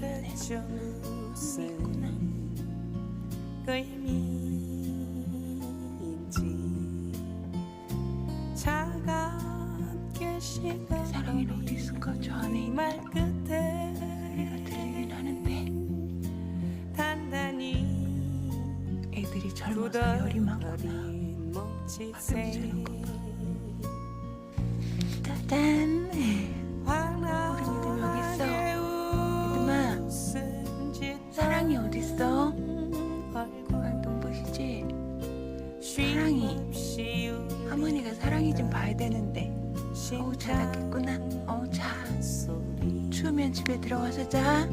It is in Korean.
때쯤 무슨 있구나. 의미인지 차갑게 식어버린 사랑이는 어디 있을까? 저 안에? 말 끝에 소리가 들리긴 하는데 단단히 애들이 젊어서 열이 많구나. 굳어버린 몸 할머니가 사랑이 좀 봐야 되는데. 어우, 잘 낫겠구나. 어, 자. 추우면 집에 들어가서 자.